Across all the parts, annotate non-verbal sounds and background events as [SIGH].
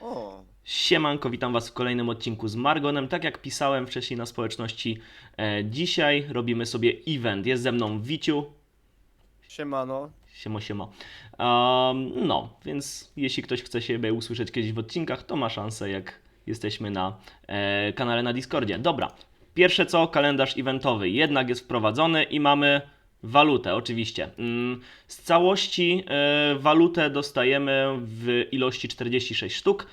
O, Siemanko, witam Was w kolejnym odcinku z Margonem. Tak jak pisałem wcześniej na społeczności, e, dzisiaj robimy sobie event. Jest ze mną Wiciu. siemano. Siemo, siemo. Um, no, więc jeśli ktoś chce siebie usłyszeć kiedyś w odcinkach, to ma szansę, jak jesteśmy na e, kanale na Discordzie. Dobra, pierwsze co, kalendarz eventowy jednak jest wprowadzony i mamy walutę, oczywiście. Mm, z całości e, walutę dostajemy w ilości 46 sztuk.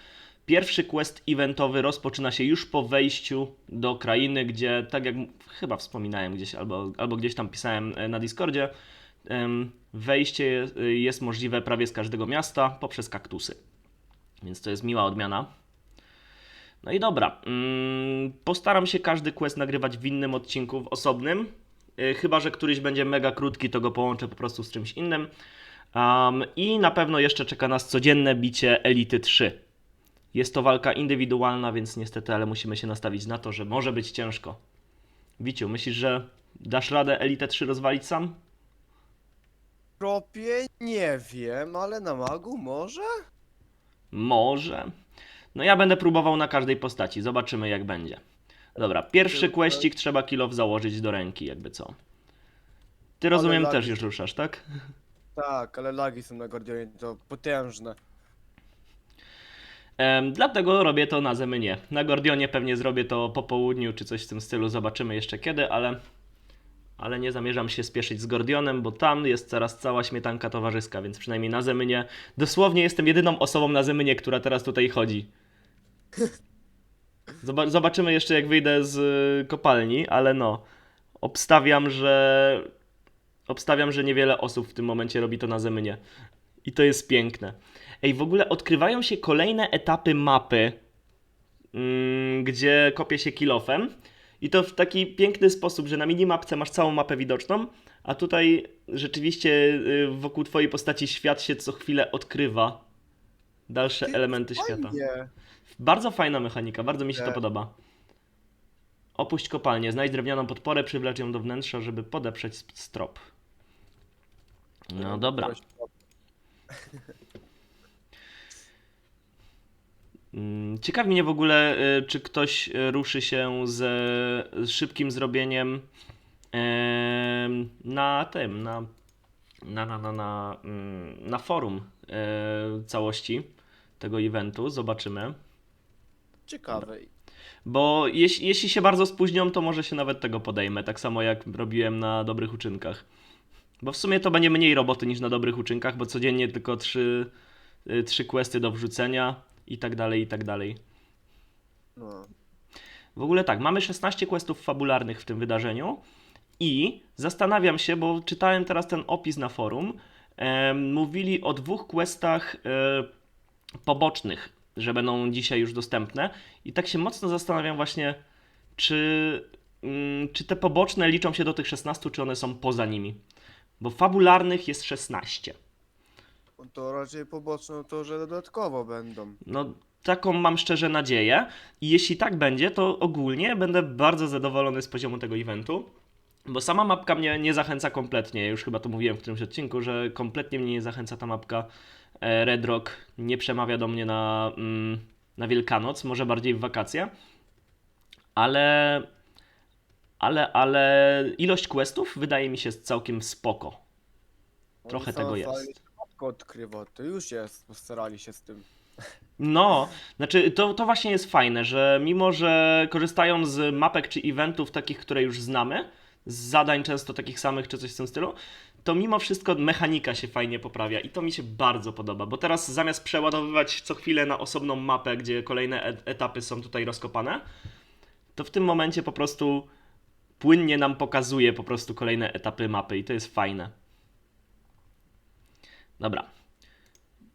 Pierwszy quest eventowy rozpoczyna się już po wejściu do krainy, gdzie, tak jak chyba wspominałem gdzieś, albo, albo gdzieś tam pisałem e, na Discordzie, wejście je- jest możliwe prawie z każdego miasta poprzez kaktusy. Więc to jest miła odmiana. No i dobra. mm, Postaram się każdy quest nagrywać w innym odcinku, w osobnym. Y, Chyba, że któryś będzie mega krótki, to go połączę po prostu z czymś innym. Um, I na pewno jeszcze czeka nas codzienne bicie Elity 3. Jest to walka indywidualna, więc niestety, ale musimy się nastawić na to, że może być ciężko. Wiciu, myślisz, że dasz radę Elite 3 rozwalić sam? Tropie nie wiem, ale na magu może? Może. No ja będę próbował na każdej postaci, zobaczymy jak będzie. Dobra, pierwszy questik trzeba kilof założyć do ręki, jakby co. Ty rozumiem też już ruszasz, tak? Tak, ale lagi są na Guardianie, to potężne. Em, dlatego robię to na Zemynie. Na Gordionie pewnie zrobię to po południu czy coś w tym stylu, zobaczymy jeszcze kiedy, ale, ale nie zamierzam się spieszyć z Gordionem, bo tam jest teraz cała śmietanka towarzyska, więc przynajmniej na Zemynie. Dosłownie jestem jedyną osobą na Zemynie, która teraz tutaj chodzi. [LAUGHS] Zoba- zobaczymy jeszcze jak wyjdę z y, kopalni, ale no. Obstawiam, że. Obstawiam, że niewiele osób w tym momencie robi to na Zemynie. I to jest piękne. Ej, w ogóle odkrywają się kolejne etapy mapy, mm, gdzie kopie się kilofem. I to w taki piękny sposób, że na minimapce masz całą mapę widoczną, a tutaj rzeczywiście y, wokół twojej postaci świat się co chwilę odkrywa. Dalsze Ty, elementy świata. Bardzo fajna mechanika, bardzo mi się to Tak. podoba. Opuść kopalnię, znajdź drewnianą podporę, przywlecz ją do wnętrza, żeby podeprzeć strop. No dobra. Mm, Ciekawi mnie w ogóle, y, czy ktoś y, ruszy się z szybkim zrobieniem em, na tym, na, na, na, na, na, mm, na forum e, całości tego eventu. Zobaczymy. Ciekawe. Bo jeśli, jeśli się bardzo spóźnią, to może się nawet tego podejmę, tak samo jak robiłem na dobrych uczynkach. Bo w sumie to będzie mniej roboty niż na dobrych uczynkach, bo codziennie tylko trzy, y, trzy questy do wrzucenia i tak dalej, i tak dalej. No. W ogóle tak, mamy 16 questów fabularnych w tym wydarzeniu i zastanawiam się, bo czytałem teraz ten opis na forum, em, mówili o dwóch questach e, pobocznych, że będą dzisiaj już dostępne i tak się mocno zastanawiam właśnie, czy, mm, czy te poboczne liczą się do tych 16, czy one są poza nimi. Bo fabularnych jest 16. To raczej poboczne to, że dodatkowo będą. No, taką mam szczerze nadzieję. I jeśli tak będzie, to ogólnie będę bardzo zadowolony z poziomu tego eventu. Bo sama mapka mnie nie zachęca kompletnie. Już chyba to mówiłem w którymś odcinku, że kompletnie mnie nie zachęca ta mapka. E, Red Rock nie przemawia do mnie na, mm, na Wielkanoc, może bardziej w wakacje. Ale. Ale, ale ilość questów wydaje mi się całkiem spoko. Trochę tego jest. odkrywa, to już jest, postarali się z tym. No, znaczy to, to właśnie jest fajne, że mimo, że korzystają z mapek czy eventów takich, które już znamy, z zadań często takich samych czy coś w tym stylu, to mimo wszystko mechanika się fajnie poprawia i to mi się bardzo podoba, bo teraz zamiast przeładowywać co chwilę na osobną mapę, gdzie kolejne et- etapy są tutaj rozkopane, to w tym momencie po prostu płynnie nam pokazuje po prostu kolejne etapy mapy i to jest fajne. Dobra,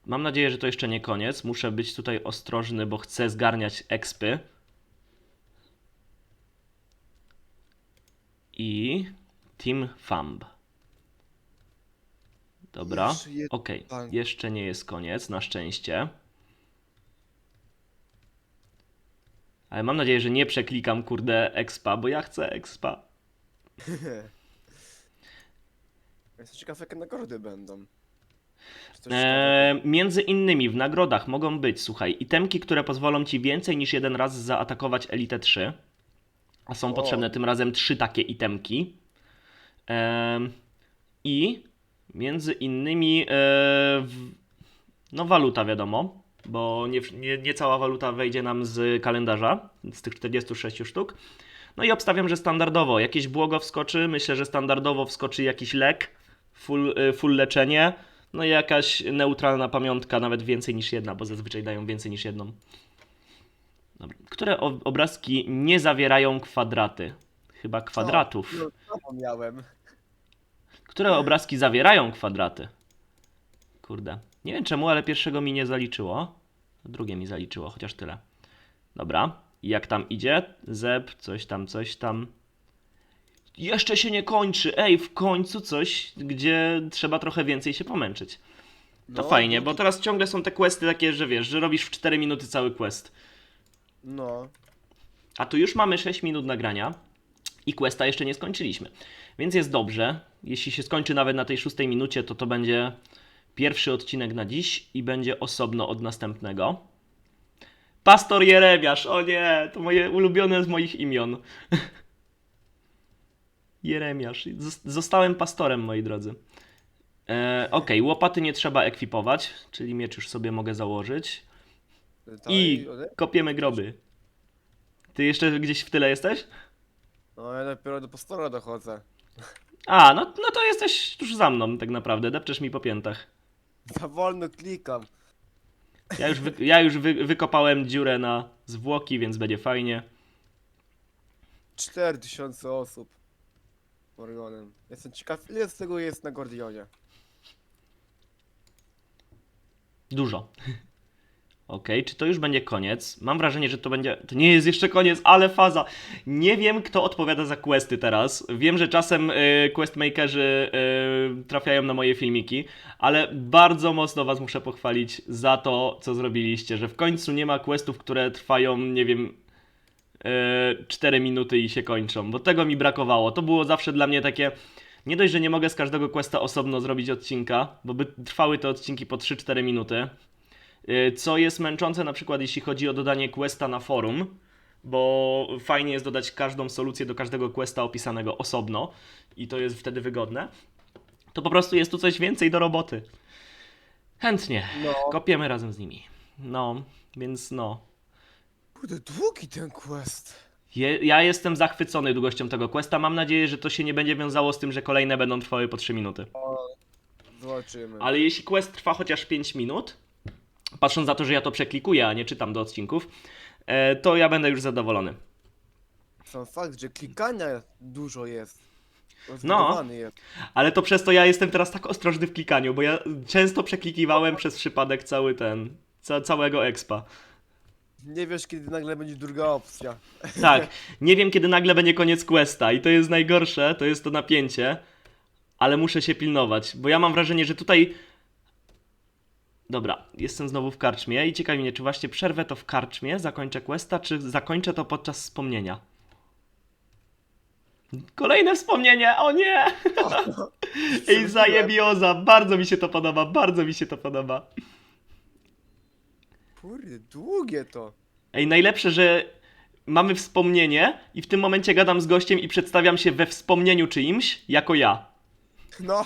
Mam nadzieję, że to jeszcze nie koniec. Muszę być tutaj ostrożny, bo chcę zgarniać expy. I Team Thumb. Dobra. Okej, tak. jeszcze nie jest koniec, na szczęście. Ale mam nadzieję, że nie przeklikam, kurde, expa, bo ja chcę expa. [LAUGHS] Jestem ciekaw, jakie nagrody będą. Czy coś E, między innymi w nagrodach mogą być, słuchaj, itemki, które pozwolą ci więcej niż jeden raz zaatakować Elite 3. A są O. potrzebne tym razem trzy takie itemki. Em, I między innymi e, no waluta wiadomo, bo nie, nie, nie cała waluta wejdzie nam z kalendarza, z tych 46 sztuk. No i obstawiam, że standardowo jakieś błogo wskoczy, myślę, że standardowo wskoczy jakiś lek, full, y, full leczenie, no i jakaś neutralna pamiątka, nawet więcej niż jedna, bo zazwyczaj dają więcej niż jedną. Dobra. Które obrazki nie zawierają kwadraty? Chyba kwadratów. No, zapomniałem. Które obrazki zawierają kwadraty? Kurde. Nie wiem czemu, ale pierwszego mi nie zaliczyło. Drugie mi zaliczyło, chociaż tyle. Dobra. I jak tam idzie? Zeb, coś tam, coś tam. Jeszcze się nie kończy. Ej, w końcu coś, gdzie trzeba trochę więcej się pomęczyć. To No, fajnie, bo teraz ciągle są te questy takie, że wiesz, że robisz w 4 minuty cały quest. No. A tu już mamy 6 minut nagrania i questa jeszcze nie skończyliśmy. Więc jest dobrze. Jeśli się skończy nawet na tej szóstej minucie, to to będzie pierwszy odcinek na dziś i będzie osobno od następnego. Pastor Jeremiasz, o nie, to moje ulubione z moich imion. [LAUGHS] Jeremiasz. Zos- Zostałem pastorem, moi drodzy. E, Okej, łopaty nie trzeba ekwipować, czyli miecz już sobie mogę założyć. I kopiemy groby. Ty jeszcze gdzieś w tyle jesteś? No ja dopiero do pastora dochodzę. A, no, no to jesteś tuż za mną tak naprawdę, depczesz mi po piętach. Za wolno klikam. Ja już, wy, ja już wy, wykopałem dziurę na zwłoki, więc będzie fajnie. 4000 osób. Morgonem. Jestem ciekaw, ile z tego jest na Gordionie. Dużo. Okej, czy to już będzie koniec? Mam wrażenie, że to będzie. To nie jest jeszcze koniec, ale faza. Nie wiem, kto odpowiada za questy teraz. Wiem, że czasem y, questmakerzy y, trafiają na moje filmiki, ale bardzo mocno Was muszę pochwalić za to, co zrobiliście. Że w końcu nie ma questów, które trwają, nie wiem, y, 4 minuty i się kończą, bo tego mi brakowało. To było zawsze dla mnie takie. Nie dość, że nie mogę z każdego questa osobno zrobić odcinka, bo by trwały te odcinki po 3-4 minuty. Y, Co jest męczące na przykład jeśli chodzi o dodanie questa na forum, bo fajnie jest dodać każdą solucję do każdego questa opisanego osobno i to jest wtedy wygodne. To po prostu jest tu coś więcej do roboty. Chętnie. No. Kopiemy razem z nimi. No, więc no. Kurde, długi ten quest. Je, ja jestem zachwycony długością tego questa. Mam nadzieję, że to się nie będzie wiązało z tym, że kolejne będą trwały po 3 minuty. Zobaczymy. Ale jeśli quest trwa chociaż 5 minut, patrząc na to, że ja to przeklikuję, a nie czytam do odcinków, e, to ja będę już zadowolony. Sam fakt, że klikania dużo jest. No. Jest. Ale to przez to ja jestem teraz tak ostrożny w klikaniu, bo ja często przeklikiwałem przez przypadek cały ten, ca, całego expa. Nie wiesz, kiedy nagle będzie druga opcja. [LAUGHS] Tak, nie wiem kiedy nagle będzie koniec questa i to jest najgorsze, to jest to napięcie, ale muszę się pilnować, bo ja mam wrażenie, że tutaj... Dobra, jestem znowu w karczmie i ciekawi mnie, czy właśnie przerwę to w karczmie, zakończę questa, czy zakończę to podczas wspomnienia. Kolejne wspomnienie, o nie! [LAUGHS] Ej, zajebioza, bardzo mi się to podoba, bardzo mi się to podoba. Kurde, długie to. Ej, najlepsze, że mamy wspomnienie i w tym momencie gadam z gościem i przedstawiam się we wspomnieniu czyimś jako ja. No.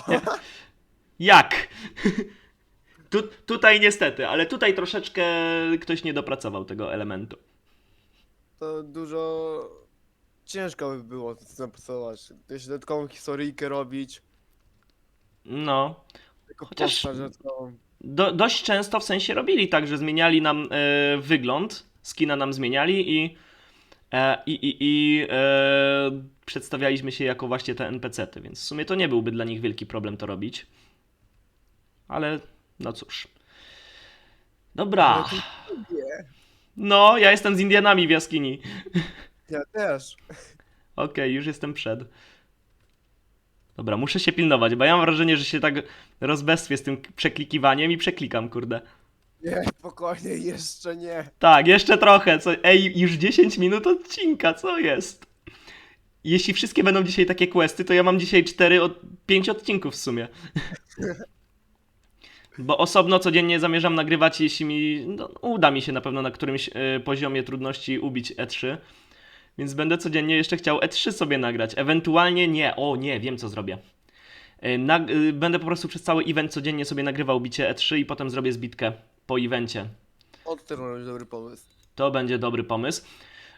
[LAUGHS] Jak? Tu, tutaj niestety, ale tutaj troszeczkę ktoś nie dopracował tego elementu. To dużo ciężko by było zapracować. Jeszcze dodatkową historyjkę robić. No. Tylko Chociaż- postać dodatkową. Do, dość często w sensie robili tak, że zmieniali nam e, wygląd, skina nam zmieniali i, e, i, i, i e, przedstawialiśmy się jako właśnie te NPC-ty, więc w sumie to nie byłby dla nich wielki problem to robić. Ale no cóż. Dobra. No, ja jestem z Indianami w jaskini. Ja też. Okej, już jestem przed. Dobra, muszę się pilnować, bo ja mam wrażenie, że się tak rozbestwię z tym przeklikiwaniem i przeklikam, kurde. Nie, spokojnie, jeszcze nie. Tak, jeszcze trochę. Co... Ej, już 10 minut odcinka, co jest? Jeśli wszystkie będą dzisiaj takie questy, to ja mam dzisiaj 4 od... 5 odcinków w sumie. [LAUGHS] Bo osobno codziennie zamierzam nagrywać, jeśli mi no, uda mi się na pewno na którymś y, poziomie trudności ubić E3. Więc będę codziennie jeszcze chciał E3 sobie nagrać. Ewentualnie nie. O nie, wiem co zrobię. Y, nag- y, będę po prostu przez cały event codziennie sobie nagrywał bicie E3 i potem zrobię zbitkę po evencie. O, to też może być dobry pomysł. To będzie dobry pomysł.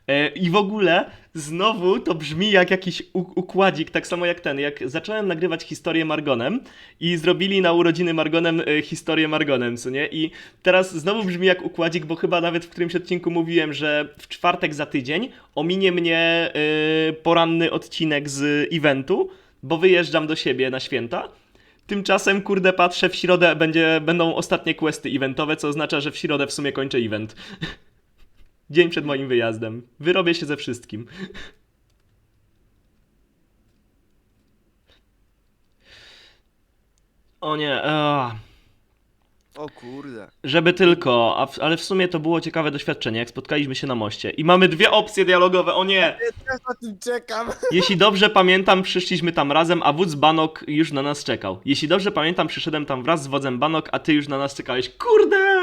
E, I w ogóle znowu to brzmi jak jakiś układzik, tak samo jak ten. Jak zacząłem nagrywać historię Margonem i zrobili na urodziny Margonem e, historię Margonem, co nie? I teraz znowu brzmi jak układzik, bo chyba nawet w którymś odcinku mówiłem, że w czwartek za tydzień ominie mnie e, poranny odcinek z eventu, bo wyjeżdżam do siebie na święta. Tymczasem, kurde, patrzę, w środę będzie, będą ostatnie questy eventowe, co oznacza, że w środę w sumie kończę event. [LAUGHS] Dzień przed moim wyjazdem. Wyrobię się ze wszystkim. O nie, aaa. O kurde. żeby tylko, a w, ale w sumie to było ciekawe doświadczenie, jak spotkaliśmy się na moście. I mamy dwie opcje dialogowe, o nie! Ja też na tym czekam. [LAUGHS] Jeśli dobrze pamiętam, przyszliśmy tam razem, a wódz Banok już na nas czekał. Jeśli dobrze pamiętam, przyszedłem tam wraz z wodzem Banok, a ty już na nas czekałeś. Kurde!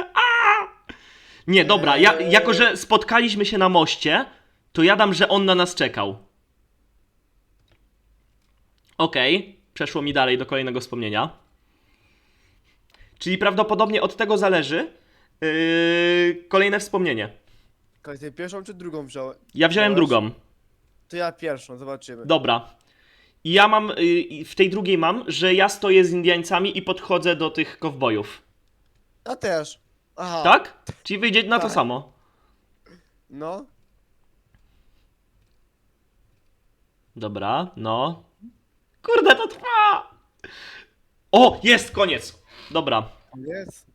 Nie, dobra, ja, jako że spotkaliśmy się na moście, to ja dam, że on na nas czekał. Okej, przeszło mi dalej do kolejnego wspomnienia. Czyli prawdopodobnie od tego zależy yy, kolejne wspomnienie. Kaj, ty pierwszą czy drugą wziąłem? Ja wziąłem Wziąłeś? drugą. To ja pierwszą, zobaczymy. Dobra. I ja mam, y, y, w tej drugiej mam, że ja stoję z Indiańcami i podchodzę do tych kowbojów. Ja też. Aha. Tak? Czyli wyjdzie na to Tak. samo. No. Dobra, no. Kurde, to trwa! O, jest, koniec! Dobra. Jest.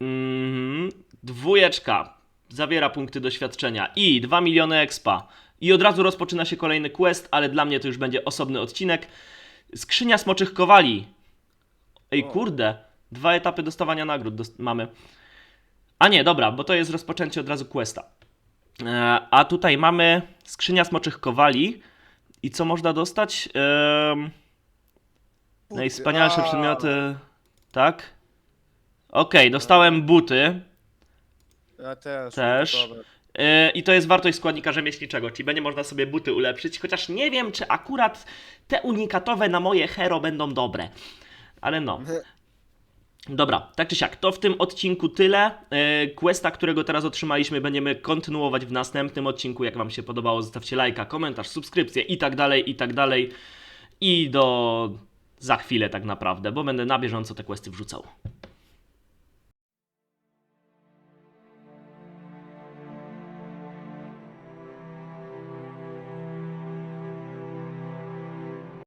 Mhm. Dwójeczka zawiera punkty doświadczenia i 2 miliony expa. I od razu rozpoczyna się kolejny quest, ale dla mnie to już będzie osobny odcinek. Skrzynia smoczych kowali. Ej, O. kurde. Dwa etapy dostawania nagród dos- mamy. A nie, dobra, bo to jest rozpoczęcie od razu questa. E, a tutaj mamy skrzynia smoczych kowali. I co można dostać? Ehm, najwspanialsze przedmioty. Tak? Okej, dostałem buty. Ja też. Też. Dobra. Yy, I to jest wartość składnika rzemieślniczego, czyli będzie można sobie buty ulepszyć, chociaż nie wiem, czy akurat te unikatowe na moje hero będą dobre. Ale no. Dobra, tak czy siak, to w tym odcinku tyle. Yy, Questa, którego teraz otrzymaliśmy, będziemy kontynuować w następnym odcinku. Jak Wam się podobało, zostawcie lajka, komentarz, subskrypcję i tak dalej, i tak dalej. I do za chwilę tak naprawdę, bo będę na bieżąco te questy wrzucał.